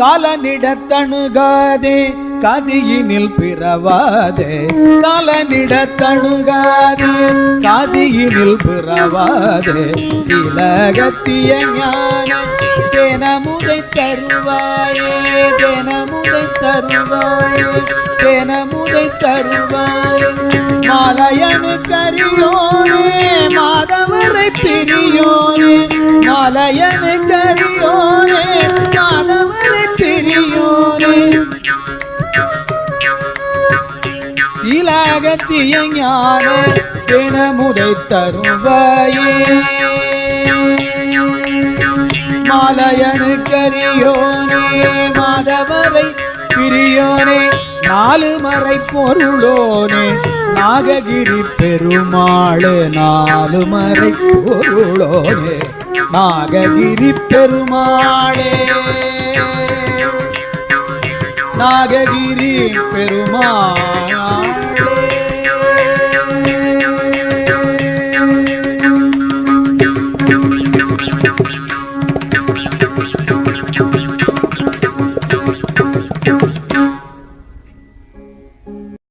காலனிடத்தணுகாதே காசியினில் பிறவாதே. காலனிடத்தணுகாதே காசியினில் பிறவாதே. சிலகத்திய ஞான தேனமுதை தருவாயே தேனமுதை தருவாயே தேனமுதை தருவாயே. மாலையனு கரியோனே மாதவரை பிரியோனே. மாலையனு கரியோனே சீலாகத்திய ஞான தினமுதை தருவாயே மாலையனு கரியோனே மாதவரை பிரியோனே நாலு மறை பொருளோனே நாககிரி பெருமாளே நாலு மறை பொருளோனே நாககிரி பெருமாளே. நாககிரி பெருமாளே.